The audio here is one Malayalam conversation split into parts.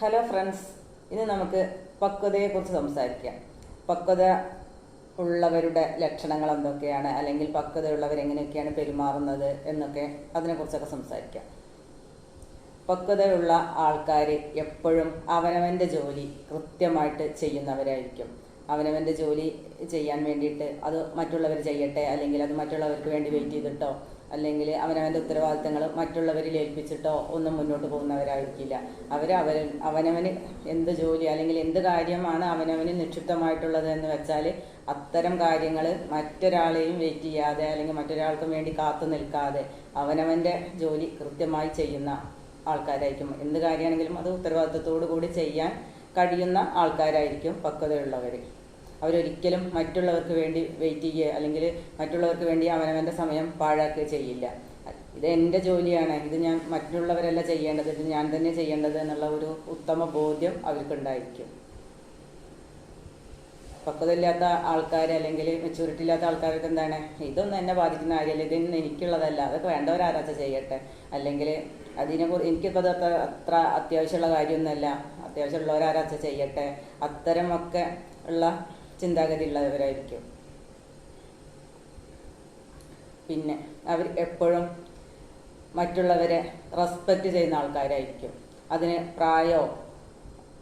ഹലോ ഫ്രണ്ട്സ് ഇന്ന് നമുക്ക് പക്വതയെക്കുറിച്ച് സംസാരിക്കാം. പക്വത ഉള്ളവരുടെ ലക്ഷണങ്ങൾ എന്തൊക്കെയാണ്? അല്ലെങ്കിൽ പക്വതയുള്ളവർ എങ്ങനെയൊക്കെയാണ് പെരുമാറുന്നത് എന്നൊക്കെ അതിനെക്കുറിച്ചൊക്കെ സംസാരിക്കാം. പക്വതയുള്ള ആൾക്കാർ എപ്പോഴും അവനവന്റെ ജോലി കൃത്യമായിട്ട് ചെയ്യുന്നവരായിരിക്കും. അവനവന്റെ ജോലി ചെയ്യാൻ വേണ്ടിയിട്ട് അത് മറ്റുള്ളവർ ചെയ്യട്ടെ അല്ലെങ്കിൽ അത് മറ്റുള്ളവർക്ക് വേണ്ടി വെയിറ്റ് ചെയ്തിട്ടോ അല്ലെങ്കിൽ അവനവന്റെ ഉത്തരവാദിത്തങ്ങൾ മറ്റുള്ളവരിൽ ഏൽപ്പിച്ചിട്ടോ ഒന്നും മുന്നോട്ട് പോകുന്നവരായിരിക്കില്ല. അവർ അവർ അവനവന് എന്ത് ജോലി അല്ലെങ്കിൽ എന്ത് കാര്യമാണ് അവനവന് നിക്ഷിപ്തമായിട്ടുള്ളത് എന്ന് വെച്ചാൽ അത്തരം കാര്യങ്ങൾ മറ്റൊരാളെയും വെയിറ്റ് ചെയ്യാതെ അല്ലെങ്കിൽ മറ്റൊരാൾക്കും വേണ്ടി കാത്തു നിൽക്കാതെ അവനവന്റെ ജോലി കൃത്യമായി ചെയ്യുന്ന ആൾക്കാരായിരിക്കും. എന്ത് കാര്യമാണെങ്കിലും അത് ഉത്തരവാദിത്തത്തോടു കൂടി ചെയ്യാൻ കഴിയുന്ന ആൾക്കാരായിരിക്കും പക്വതയുള്ളവർ അവരൊരിക്കലും മറ്റുള്ളവർക്ക് വേണ്ടി വെയിറ്റ് ചെയ്യുക അല്ലെങ്കിൽ മറ്റുള്ളവർക്ക് വേണ്ടി അവനവന്റെ സമയം പാഴാക്കുക ചെയ്യില്ല. ഇത് എന്റെ ജോലിയാണ്. ഇത് ഞാൻ മറ്റുള്ളവരല്ല ചെയ്യേണ്ടത്. ഇത് ഞാൻ തന്നെ ചെയ്യേണ്ടത് എന്നുള്ള ഒരു ഉത്തമ ബോധ്യം അവർക്കുണ്ടായിരിക്കും. പക്വതയില്ലാത്ത ആൾക്കാർ അല്ലെങ്കിൽ മെച്ചൂരിറ്റി ഇല്ലാത്ത ആൾക്കാർക്ക് എന്താണ്? ഇതൊന്നും എന്നെ ബാധിക്കുന്ന കാര്യമല്ല. ഇതൊന്നും എനിക്കുള്ളതല്ല. അതൊക്കെ വേണ്ടവരാരാച്ച ചെയ്യട്ടെ? അല്ലെങ്കിൽ അതിനെ കുറിച്ച് എനിക്കിപ്പോൾ അത് അത്ര അത്ര അത്യാവശ്യമുള്ള കാര്യമൊന്നുമല്ല. അത്യാവശ്യമുള്ളവരാരാച്ച ചെയ്യട്ടെ? അത്തരമൊക്കെ ഉള്ള ചിന്താഗതി ഉള്ളവരായിരിക്കും. പിന്നെ അവർ എപ്പോഴും മറ്റുള്ളവരെ റെസ്പെക്റ്റ് ചെയ്യുന്ന ആൾക്കാരായിരിക്കും. അതിന് പ്രായോ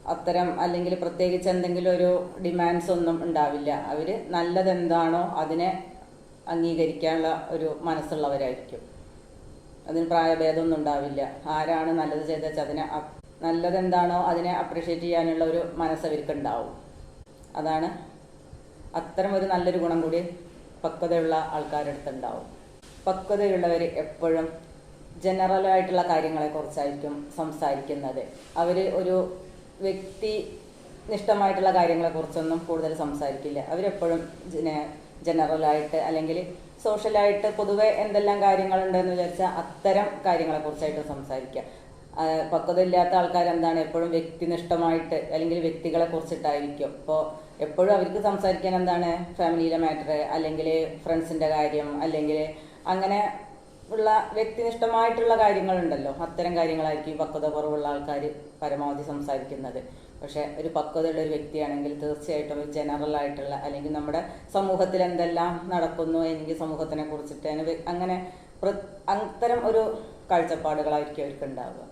അത്തരം അല്ലെങ്കിൽ പ്രത്യേകിച്ച് എന്തെങ്കിലും ഒരു ഡിമാൻഡ്സ് ഒന്നും ഉണ്ടാവില്ല. അവർ നല്ലതെന്താണോ അതിനെ അംഗീകരിക്കാനുള്ള ഒരു മനസ്സുള്ളവരായിരിക്കും. അതിന് പ്രായഭേദമൊന്നും ഉണ്ടാവില്ല. ആരാണ് നല്ലത് ചെയ്ത വെച്ചാൽ അതിനെ നല്ലതെന്താണോ അതിനെ അപ്രിഷ്യേറ്റ് ചെയ്യാനുള്ള ഒരു മനസ്സ് അവർക്ക് ഉണ്ടാവും അതാണ് അത്തരം ഒരു നല്ലൊരു ഗുണം കൂടി പക്വതയുള്ള ആൾക്കാരുടെ അടുത്ത് ഉണ്ടാവും പക്വതയുള്ളവർ എപ്പോഴും ജനറലായിട്ടുള്ള കാര്യങ്ങളെക്കുറിച്ചായിരിക്കും സംസാരിക്കുന്നത്. അവർ ഒരു വ്യക്തി നിഷ്ഠമായിട്ടുള്ള കാര്യങ്ങളെക്കുറിച്ചൊന്നും കൂടുതൽ സംസാരിക്കില്ല. അവരെപ്പോഴും ജനറലായിട്ട് അല്ലെങ്കിൽ സോഷ്യലായിട്ട് പൊതുവെ എന്തെല്ലാം കാര്യങ്ങളുണ്ടെന്ന് വിചാരിച്ചാൽ അത്തരം കാര്യങ്ങളെക്കുറിച്ചായിട്ട് സംസാരിക്കുക പക്വത പക്വതയില്ലാത്ത ആൾക്കാർ എന്താണ് എപ്പോഴും വ്യക്തിനിഷ്ഠമായിട്ട് അല്ലെങ്കിൽ വ്യക്തികളെ കുറിച്ചിട്ടായിരിക്കും ഇപ്പോൾ എപ്പോഴും അവർക്ക് സംസാരിക്കാൻ എന്താണ്? ഫാമിലിയിലെ മാറ്റർ അല്ലെങ്കിൽ ഫ്രണ്ട്സിന്റെ കാര്യം അല്ലെങ്കിൽ അങ്ങനെ ഉള്ള വ്യക്തിനിഷ്ഠമായിട്ടുള്ള കാര്യങ്ങളുണ്ടല്ലോ. അത്തരം കാര്യങ്ങളായിരിക്കും ഈ പക്വത കുറവുള്ള ആൾക്കാർ പരമാവധി സംസാരിക്കുന്നത്. പക്ഷെ ഒരു പക്വതയുള്ള ഒരു വ്യക്തിയാണെങ്കിൽ തീർച്ചയായിട്ടും ഒരു ജനറൽ ആയിട്ടുള്ള അല്ലെങ്കിൽ നമ്മുടെ സമൂഹത്തിൽ എന്തെല്ലാം നടക്കുന്നു എനിക്ക് സമൂഹത്തിനെ കുറിച്ചിട്ട് അങ്ങനെ അത്തരം ഒരു കാഴ്ചപ്പാടുകളായിരിക്കും അവർക്ക് ഉണ്ടാവുക.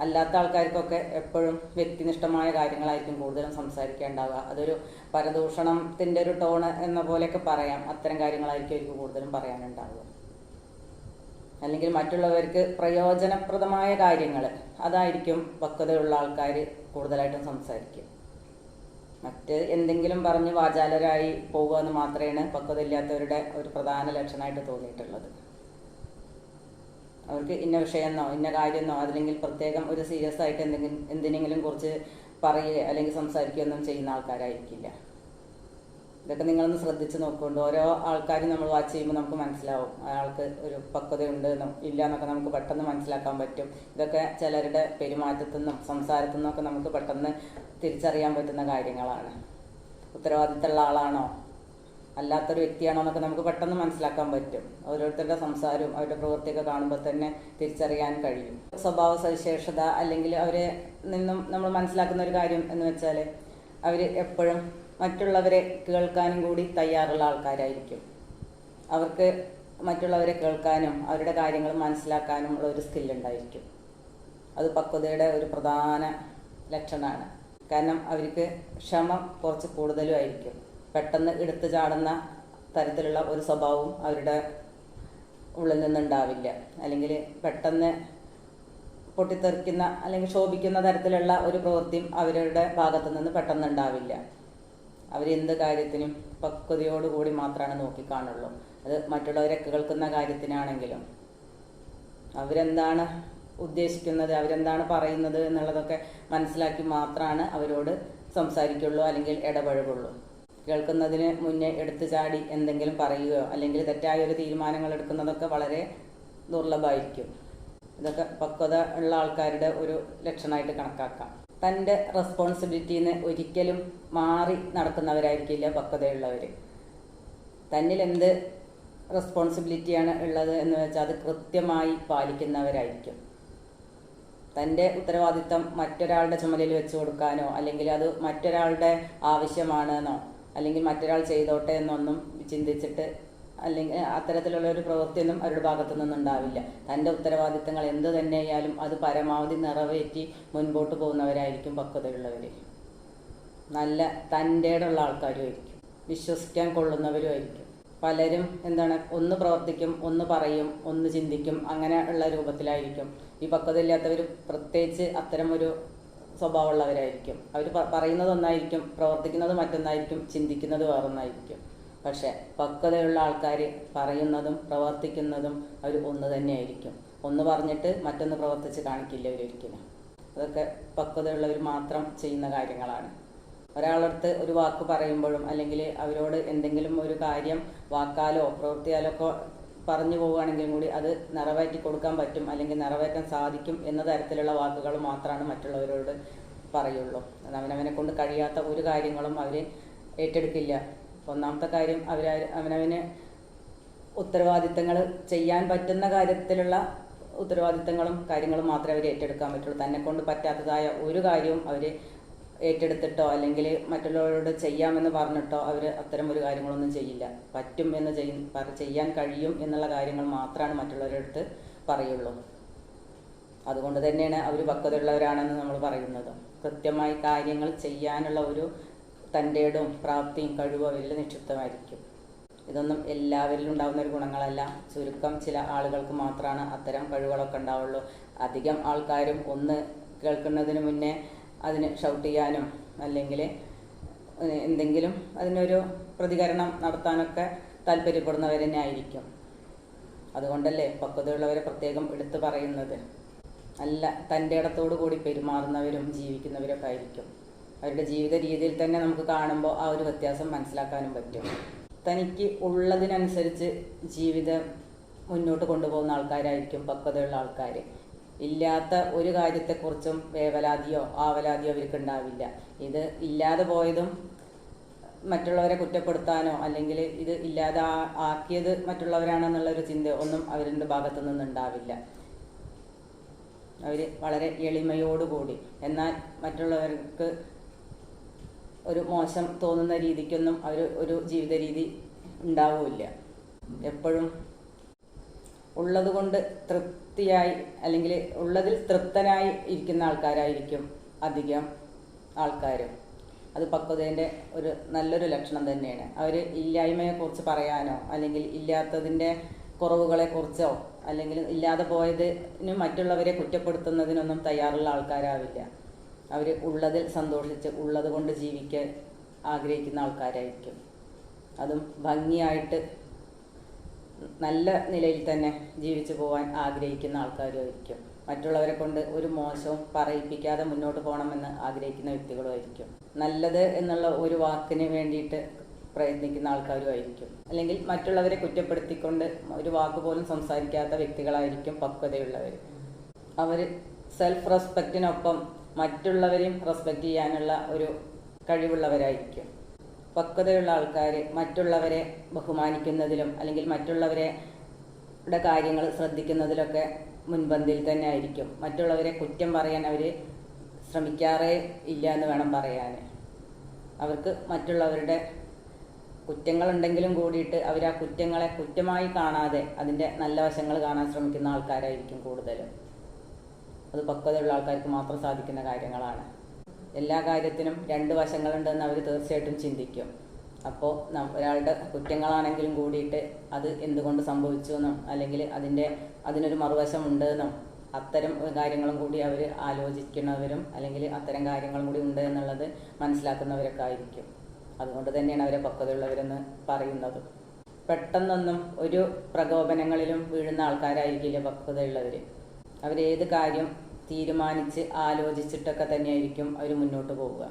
അല്ലാത്ത ആൾക്കാർക്കൊക്കെ എപ്പോഴും വ്യക്തിനിഷ്ഠമായ കാര്യങ്ങളായിരിക്കും കൂടുതലും സംസാരിക്കേണ്ടാവുക അതൊരു പരദൂഷണത്തിന്റെ ഒരു ടോൺ എന്ന പോലെയൊക്കെ പറയാം. അത്തരം കാര്യങ്ങളായിരിക്കും അവർക്ക് കൂടുതലും പറയാനുണ്ടാവുക. അല്ലെങ്കിൽ മറ്റുള്ളവർക്ക് പ്രയോജനപ്രദമായ കാര്യങ്ങൾ അതായിരിക്കും പക്വതയുള്ള ആൾക്കാർ കൂടുതലായിട്ടും സംസാരിക്കുക. മറ്റ് എന്തെങ്കിലും പറഞ്ഞ് വാചാലരായി പോകുക എന്ന് മാത്രമേ പക്വതയില്ലാത്തവരുടെ ഒരു പ്രധാന ലക്ഷണമായിട്ട് തോന്നിയിട്ടുള്ളത്. അവർക്ക് ഇന്ന വിഷയമെന്നോ ഇന്ന കാര്യമെന്നോ അതില്ലെങ്കിൽ പ്രത്യേകം ഒരു സീരിയസ് ആയിട്ട് എന്തെങ്കിലും എന്തിനെങ്കിലും കുറിച്ച് പറയുകയോ അല്ലെങ്കിൽ സംസാരിക്കുകയൊന്നും ചെയ്യുന്ന ആൾക്കാരായിരിക്കില്ല. ഇതൊക്കെ നിങ്ങളൊന്ന് ശ്രദ്ധിച്ച് നോക്കുകൊണ്ട് ഓരോ ആൾക്കാരും നമ്മൾ വാച്ച് ചെയ്യുമ്പോൾ നമുക്ക് മനസ്സിലാവും. അയാൾക്ക് ഒരു പക്വതയുണ്ട് ഇല്ല എന്നൊക്കെ നമുക്ക് പെട്ടെന്ന് മനസ്സിലാക്കാൻ പറ്റും. ഇതൊക്കെ ചിലരുടെ പെരുമാറ്റത്തു നിന്നും സംസാരത്തു നിന്നൊക്കെ നമുക്ക് പെട്ടെന്ന് തിരിച്ചറിയാൻ പറ്റുന്ന കാര്യങ്ങളാണ്. ഉത്തരവാദിത്തമുള്ള ആളാണോ? അല്ലാത്തൊരു വ്യക്തിയാണോ എന്നൊക്കെ നമുക്ക് പെട്ടെന്ന് മനസ്സിലാക്കാൻ പറ്റും. ഓരോരുത്തരുടെ സംസാരവും അവരുടെ പ്രവൃത്തിയൊക്കെ കാണുമ്പോൾ തന്നെ തിരിച്ചറിയാൻ കഴിയും. സ്വഭാവ സവിശേഷത അല്ലെങ്കിൽ അവരെ നിന്നും നമ്മൾ മനസ്സിലാക്കുന്ന ഒരു കാര്യം എന്ന് വെച്ചാൽ അവർ എപ്പോഴും മറ്റുള്ളവരെ കേൾക്കാനും കൂടി തയ്യാറുള്ള ആൾക്കാരായിരിക്കും. അവർക്ക് മറ്റുള്ളവരെ കേൾക്കാനും അവരുടെ കാര്യങ്ങൾ മനസ്സിലാക്കാനും ഉള്ള ഒരു സ്കില്ലുണ്ടായിരിക്കും അത് പക്വതയുടെ ഒരു പ്രധാന ലക്ഷണമാണ്. കാരണം അവർക്ക് ക്ഷമ കുറച്ച് കൂടുതലും ആയിരിക്കും. പെട്ടെന്ന് എടുത്തു ചാടുന്ന തരത്തിലുള്ള ഒരു സ്വഭാവവും അവരുടെ ഉള്ളിൽ നിന്നുണ്ടാവില്ല. അല്ലെങ്കിൽ പെട്ടെന്ന് പൊട്ടിത്തെറിക്കുന്ന അല്ലെങ്കിൽ ശോഭിക്കുന്ന തരത്തിലുള്ള ഒരു പ്രവൃത്തിയും അവരുടെ ഭാഗത്തു നിന്ന് പെട്ടെന്ന് ഉണ്ടാവില്ല അവരെന്ത് കാര്യത്തിനും പക്വതയോടുകൂടി മാത്രമാണ് നോക്കിക്കാണുള്ളൂ. അത് മറ്റുള്ളവരെ കേൾക്കുന്ന കാര്യത്തിനാണെങ്കിലും. അവരെന്താണ് ഉദ്ദേശിക്കുന്നത് അവരെന്താണ് പറയുന്നത് എന്നുള്ളതൊക്കെ മനസ്സിലാക്കി മാത്രമാണ് അവരോട് സംസാരിക്കുള്ളൂ അല്ലെങ്കിൽ ഇടപഴകുള്ളൂ. കേൾക്കുന്നതിന് മുന്നേ എടുത്തു ചാടി എന്തെങ്കിലും പറയുകയോ അല്ലെങ്കിൽ തെറ്റായ ഒരു തീരുമാനങ്ങൾ എടുക്കുന്നതൊക്കെ വളരെ ദുർലഭമായിരിക്കും ഇതൊക്കെ പക്വത ഉള്ള ആൾക്കാരുടെ ഒരു ലക്ഷണമായിട്ട് കണക്കാക്കാം. തന്റെ റെസ്പോൺസിബിലിറ്റിയിൽ നിന്ന് ഒരിക്കലും മാറി നടക്കുന്നവരായിരിക്കില്ല പക്വതയുള്ളവർ തന്നിൽ എന്ത് റെസ്പോൺസിബിലിറ്റിയാണ് ഉള്ളത് എന്ന് വെച്ചാൽ അത് കൃത്യമായി പാലിക്കുന്നവരായിരിക്കും. തന്റെ ഉത്തരവാദിത്തം മറ്റൊരാളുടെ ചുമലിൽ വെച്ച് കൊടുക്കാനോ അല്ലെങ്കിൽ അത് മറ്റൊരാളുടെ ആവശ്യമാണെന്നോ അല്ലെങ്കിൽ മറ്റൊരാൾ ചെയ്തോട്ടെ എന്നൊന്നും ചിന്തിച്ചിട്ട് അല്ലെങ്കിൽ അത്തരത്തിലുള്ള ഒരു പ്രവൃത്തിയൊന്നും അവരുടെ ഭാഗത്തു നിന്നുണ്ടാവില്ല. തന്റെ ഉത്തരവാദിത്തങ്ങൾ എന്ത് തന്നെയായാലും അത് പരമാവധി നിറവേറ്റി മുൻപോട്ട് പോകുന്നവരായിരിക്കും പക്വതയുള്ളവർ നല്ല തന്റെയുള്ള ആൾക്കാരുമായിരിക്കും വിശ്വസിക്കാൻ കൊള്ളുന്നവരുമായിരിക്കും പലരും എന്താണ് ഒന്ന് പ്രവർത്തിക്കും ഒന്ന് പറയും ഒന്ന് ചിന്തിക്കും അങ്ങനെ ഉള്ള രൂപത്തിലായിരിക്കും. ഈ പക്വതയില്ലാത്തവർ പ്രത്യേകിച്ച് അത്തരം ഒരു സ്വഭാവമുള്ളവരായിരിക്കും അവർ പറയുന്നത് ഒന്നായിരിക്കും പ്രവർത്തിക്കുന്നത് മറ്റൊന്നായിരിക്കും ചിന്തിക്കുന്നത് വേറൊന്നായിരിക്കും. പക്ഷെ പക്വതയുള്ള ആൾക്കാർ പറയുന്നതും പ്രവർത്തിക്കുന്നതും അവർ ഒന്ന് തന്നെയായിരിക്കും. ഒന്ന് പറഞ്ഞിട്ട് മറ്റൊന്ന് പ്രവർത്തിച്ച് കാണിക്കില്ല അവരൊരിക്കലും. അതൊക്കെ പക്വതയുള്ളവർ മാത്രം ചെയ്യുന്ന കാര്യങ്ങളാണ്. ഒരാളടുത്ത് ഒരു വാക്ക് പറയുമ്പോഴും അല്ലെങ്കിൽ അവരോട് എന്തെങ്കിലും ഒരു കാര്യം വാക്കാലോ പ്രവൃത്തിയാലോ ഒക്കെ പറഞ്ഞു പോവുകയാണെങ്കിലും കൂടി അത് നിറവേറ്റി കൊടുക്കാൻ പറ്റും അല്ലെങ്കിൽ നിറവേറ്റാൻ സാധിക്കും എന്ന തരത്തിലുള്ള വാക്കുകൾ മാത്രമാണ് മറ്റുള്ളവരോട് പറയുള്ളൂ. അത് അവനവനെ കൊണ്ട് കഴിയാത്ത ഒരു കാര്യങ്ങളും അവർ ഏറ്റെടുക്കില്ല. ഒന്നാമത്തെ കാര്യം അവർ അവനവന് ഉത്തരവാദിത്തങ്ങൾ ചെയ്യാൻ പറ്റുന്ന കാര്യത്തിലുള്ള ഉത്തരവാദിത്തങ്ങളും കാര്യങ്ങളും മാത്രമേ അവർ ഏറ്റെടുക്കാൻ പറ്റുള്ളൂ. തന്നെ കൊണ്ട് പറ്റാത്തതായ ഒരു കാര്യവും അവർ ഏറ്റെടുത്തിട്ടോ അല്ലെങ്കിൽ മറ്റുള്ളവരോട് ചെയ്യാമെന്ന് പറഞ്ഞിട്ടോ അവർ അത്തരം ഒരു കാര്യങ്ങളൊന്നും ചെയ്യില്ല. പറ്റും എന്ന് ചെയ്യ ചെയ്യാൻ കഴിയും എന്നുള്ള കാര്യങ്ങൾ മാത്രമാണ് മറ്റുള്ളവരുടെ അടുത്ത് പറയുള്ളൂ. അതുകൊണ്ട് തന്നെയാണ് അവർ പക്വതയുള്ളവരാണെന്ന് നമ്മൾ പറയുന്നത്. കൃത്യമായി കാര്യങ്ങൾ ചെയ്യാനുള്ള ഒരു തന്റെടും പ്രാപ്തിയും കഴിവും അവരിൽ നിക്ഷിപ്തമായിരിക്കും. ഇതൊന്നും എല്ലാവരിലും ഉണ്ടാകുന്ന ഒരു ഗുണങ്ങളല്ല. ചുരുക്കം ചില ആളുകൾക്ക് മാത്രമാണ് അത്തരം കഴിവുകളൊക്കെ ഉണ്ടാവുള്ളൂ. അധികം ആൾക്കാരും ഒന്ന് കേൾക്കുന്നതിന് മുന്നേ അതിന് ഷൗട്ട് ചെയ്യാനും അല്ലെങ്കിൽ എന്തെങ്കിലും അതിനൊരു പ്രതികരണം നടത്താനൊക്കെ താല്പര്യപ്പെടുന്നവർ തന്നെ ആയിരിക്കും. അതുകൊണ്ടല്ലേ പക്വതയുള്ളവരെ പ്രത്യേകം എടുത്തു പറയുന്നത്. നല്ല തന്റെ ഇടത്തോടു കൂടി പെരുമാറുന്നവരും ജീവിക്കുന്നവരൊക്കെ ആയിരിക്കും. അവരുടെ ജീവിത രീതിയിൽ തന്നെ നമുക്ക് കാണുമ്പോൾ ആ ഒരു വ്യത്യാസം മനസ്സിലാക്കാനും പറ്റും. തനിക്ക് ഉള്ളതിനനുസരിച്ച് ജീവിതം മുന്നോട്ട് കൊണ്ടുപോകുന്ന ആൾക്കാരായിരിക്കും പക്വതയുള്ള ആൾക്കാർ ഇല്ലാത്ത ഒരു കാര്യത്തെക്കുറിച്ചും വേവലാതിയോ ആവലാതിയോ അവർക്ക് ഉണ്ടാവില്ല. ഇത് ഇല്ലാതെ പോയതും മറ്റുള്ളവരെ കുറ്റപ്പെടുത്താനോ അല്ലെങ്കിൽ ഇത് ഇല്ലാതെ ആക്കിയത് മറ്റുള്ളവരാണെന്നുള്ള ഒരു ചിന്ത ഒന്നും അവരുടെ ഭാഗത്തു നിന്നുണ്ടാവില്ല അവർ വളരെ എളിമയോടുകൂടി. എന്നാൽ മറ്റുള്ളവർക്ക് ഒരു മോശം തോന്നുന്ന രീതിക്കൊന്നും അവർ ഒരു ജീവിത രീതി ഉണ്ടാവില്ല. എപ്പോഴും ഉള്ളത് കൊണ്ട് തൃപ്തിയായി അല്ലെങ്കിൽ ഉള്ളതിൽ തൃപ്തനായി ഇരിക്കുന്ന ആൾക്കാരായിരിക്കും അധികം ആൾക്കാരും. അത് പക്വതേന്റെ ഒരു നല്ലൊരു ലക്ഷണം തന്നെയാണ്. അവർ ഇല്ലായ്മയെക്കുറിച്ച് പറയാനോ അല്ലെങ്കിൽ ഇല്ലാത്തതിന്റെ കുറവുകളെക്കുറിച്ചോ അല്ലെങ്കിൽ ഇല്ലാതെ പോയതിന് മറ്റുള്ളവരെ കുറ്റപ്പെടുത്തുന്നതിനൊന്നും തയ്യാറുള്ള ആൾക്കാരാവില്ല. അവർ ഉള്ളതിൽ സന്തോഷിച്ച് ഉള്ളത് കൊണ്ട് ജീവിക്കാൻ ആഗ്രഹിക്കുന്ന ആൾക്കാരായിരിക്കും. അതും ഭംഗിയായിട്ട് നല്ല നിലയിൽ തന്നെ ജീവിച്ചു പോകാൻ ആഗ്രഹിക്കുന്ന ആൾക്കാരുമായിരിക്കും മറ്റുള്ളവരെ കൊണ്ട് ഒരു മോശവും പറയിപ്പിക്കാതെ മുന്നോട്ട് പോകണമെന്ന് ആഗ്രഹിക്കുന്ന വ്യക്തികളുമായിരിക്കും നല്ലത് എന്നുള്ള ഒരു വാക്കിന് വേണ്ടിയിട്ട് പ്രയത്നിക്കുന്ന ആൾക്കാരുമായിരിക്കും അല്ലെങ്കിൽ മറ്റുള്ളവരെ കുറ്റപ്പെടുത്തിക്കൊണ്ട് ഒരു വാക്ക് പോലും സംസാരിക്കാത്ത വ്യക്തികളായിരിക്കും പക്വതയുള്ളവർ. അവർ സെൽഫ് റെസ്പെക്റ്റിനൊപ്പം മറ്റുള്ളവരെയും റെസ്പെക്റ്റ് ചെയ്യാനുള്ള ഒരു കഴിവുള്ളവരായിരിക്കും. പക്വതയുള്ള ആൾക്കാർ മറ്റുള്ളവരെ ബഹുമാനിക്കുന്നതിലും അല്ലെങ്കിൽ മറ്റുള്ളവരെ കാര്യങ്ങൾ ശ്രദ്ധിക്കുന്നതിലൊക്കെ മുൻപന്തിയിൽ തന്നെ ആയിരിക്കും. മറ്റുള്ളവരെ കുറ്റം പറയാൻ അവർ ശ്രമിക്കാറേ ഇല്ല എന്ന് വേണം പറയാൻ അവർക്ക് മറ്റുള്ളവരുടെ കുറ്റങ്ങളുണ്ടെങ്കിലും കൂടിയിട്ട് അവർ ആ കുറ്റങ്ങളെ കുറ്റമായി കാണാതെ അതിന്റെ നല്ല വശങ്ങൾ കാണാൻ ശ്രമിക്കുന്ന ആൾക്കാരായിരിക്കും കൂടുതലും. അത് പക്വതയുള്ള ആൾക്കാർക്ക് മാത്രം സാധിക്കുന്ന കാര്യങ്ങളാണ്. എല്ലാ കാര്യത്തിനും രണ്ട് വശങ്ങളുണ്ടെന്ന് അവർ തീർച്ചയായിട്ടും ചിന്തിക്കും. അപ്പോൾ ഒരാളുടെ കുറ്റങ്ങളാണെങ്കിലും കൂടിയിട്ട് അത് എന്തുകൊണ്ട് സംഭവിച്ചു എന്നും അല്ലെങ്കിൽ അതിന്റെ അതിനൊരു മറുവശം ഉണ്ട് എന്നും അത്തരം കാര്യങ്ങളും കൂടി അവർ ആലോചിക്കുന്നവരും അല്ലെങ്കിൽ അത്തരം കാര്യങ്ങളും കൂടി ഉണ്ട് എന്നുള്ളത് മനസ്സിലാക്കുന്നവരൊക്കെ ആയിരിക്കും. അതുകൊണ്ട് തന്നെയാണ് അവരെ പക്വതയുള്ളവരെന്ന് പറയുന്നത്. പെട്ടെന്നൊന്നും ഒരു പ്രകോപനങ്ങളിലും വീഴുന്ന ആൾക്കാരായിരിക്കില്ല പക്വതയുള്ളവർ അവരേത് കാര്യം തീരുമാനിച്ച് ആലോചിച്ചിട്ടൊക്കെ തന്നെയായിരിക്കും അവർ മുന്നോട്ട് പോവുക.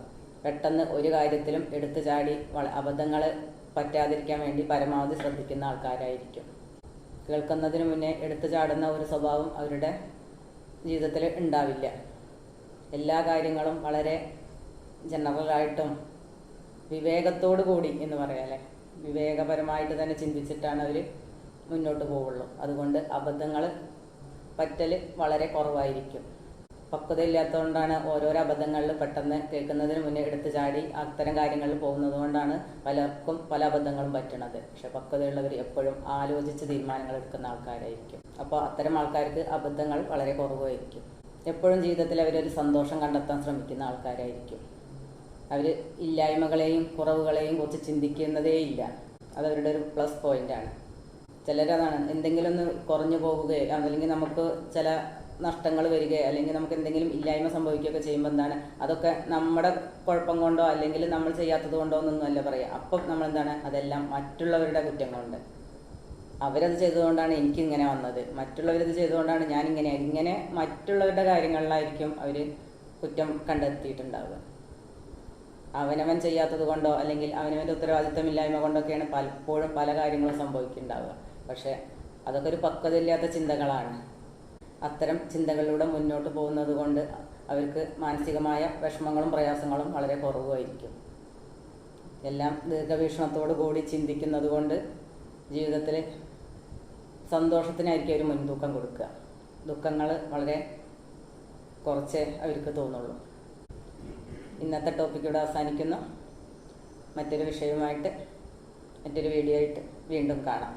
പെട്ടെന്ന് ഒരു കാര്യത്തിലും എടുത്തു ചാടി അബദ്ധങ്ങൾ പറ്റാതിരിക്കാൻ വേണ്ടി പരമാവധി ശ്രദ്ധിക്കുന്ന ആൾക്കാരായിരിക്കും. കേൾക്കുന്നതിന് മുന്നേ എടുത്തു ചാടുന്ന ഒരു സ്വഭാവം അവരുടെ ജീവിതത്തിൽ ഉണ്ടാവില്ല. എല്ലാ കാര്യങ്ങളും വളരെ ജനറലായിട്ടും വിവേകത്തോടു കൂടി എന്ന് പറയാല്ലേ വിവേകപരമായിട്ട് തന്നെ ചിന്തിച്ചിട്ടാണ് അവർ മുന്നോട്ട് പോവുള്ളൂ. അതുകൊണ്ട് അബദ്ധങ്ങൾ പറ്റൽ വളരെ കുറവായിരിക്കും. പക്വതയില്ലാത്തതുകൊണ്ടാണ് ഓരോരോ അബദ്ധങ്ങളിൽ പെട്ടെന്ന് കേൾക്കുന്നതിന് മുന്നേ എടുത്തു ചാടി അത്തരം കാര്യങ്ങളിൽ പോകുന്നത് കൊണ്ടാണ് പലർക്കും പല അബദ്ധങ്ങളും പറ്റണത്. പക്ഷെ പക്വതയുള്ളവർ എപ്പോഴും ആലോചിച്ച് തീരുമാനങ്ങൾ എടുക്കുന്ന ആൾക്കാരായിരിക്കും. അപ്പോൾ അത്തരം ആൾക്കാർക്ക് അബദ്ധങ്ങൾ വളരെ കുറവായിരിക്കും. എപ്പോഴും ജീവിതത്തിൽ അവരൊരു സന്തോഷം കണ്ടെത്താൻ ശ്രമിക്കുന്ന ആൾക്കാരായിരിക്കും. അവർ ഇല്ലായ്മകളെയും കുറവുകളെയും കുറിച്ച് ചിന്തിക്കുന്നതേയില്ല. അതവരുടെ ഒരു പ്ലസ് പോയിന്റാണ്. ചിലരതാണ് എന്തെങ്കിലും ഒന്ന് കുറഞ്ഞു പോവുകയോ അല്ലെങ്കിൽ നമുക്ക് ചില നഷ്ടങ്ങൾ വരികയോ അല്ലെങ്കിൽ നമുക്ക് എന്തെങ്കിലും ഇല്ലായ്മ സംഭവിക്കുകയൊക്കെ ചെയ്യുമ്പോൾ എന്താണ്? അതൊക്കെ നമ്മുടെ കുഴപ്പം കൊണ്ടോ അല്ലെങ്കിൽ നമ്മൾ ചെയ്യാത്തത് കൊണ്ടോ എന്നൊന്നുമല്ല പറയുക. അപ്പം നമ്മൾ എന്താണ് അതെല്ലാം മറ്റുള്ളവരുടെ കുറ്റം കൊണ്ട് അവരത് ചെയ്തുകൊണ്ടാണ് എനിക്കിങ്ങനെ വന്നത്. മറ്റുള്ളവരത് ചെയ്തുകൊണ്ടാണ് ഞാൻ ഇങ്ങനെ ഇങ്ങനെ മറ്റുള്ളവരുടെ കാര്യങ്ങളിലായിരിക്കും അവർ കുറ്റം കണ്ടെത്തിയിട്ടുണ്ടാവുക. അവനവൻ ചെയ്യാത്തത് കൊണ്ടോ അല്ലെങ്കിൽ അവനവന്റെ ഉത്തരവാദിത്തമില്ലായ്മ കൊണ്ടൊക്കെയാണ് പലപ്പോഴും പല കാര്യങ്ങളും സംഭവിക്കുന്നുണ്ടാവുക. പക്ഷെ അതൊക്കെ ഒരു പക്വതയില്ലാത്ത ചിന്തകളാണ്. അത്തരം ചിന്തകളിലൂടെ മുന്നോട്ട് പോകുന്നത് കൊണ്ട് അവർക്ക് മാനസികമായ വിഷമങ്ങളും പ്രയാസങ്ങളും വളരെ കുറവുമായിരിക്കും. എല്ലാം ദീർഘവീക്ഷണത്തോടു കൂടി ചിന്തിക്കുന്നത് കൊണ്ട് ജീവിതത്തിൽ സന്തോഷത്തിനായിരിക്കും അവർ മുൻതൂക്കം കൊടുക്കുക. ദുഃഖങ്ങൾ വളരെ കുറച്ചേ അവർക്ക് തോന്നുള്ളൂ. ഇന്നത്തെ ടോപ്പിക് ഇവിടെ അവസാനിക്കുന്നു. മറ്റൊരു വിഷയവുമായിട്ട് മറ്റൊരു വീഡിയോ ആയിട്ട് വീണ്ടും കാണാം.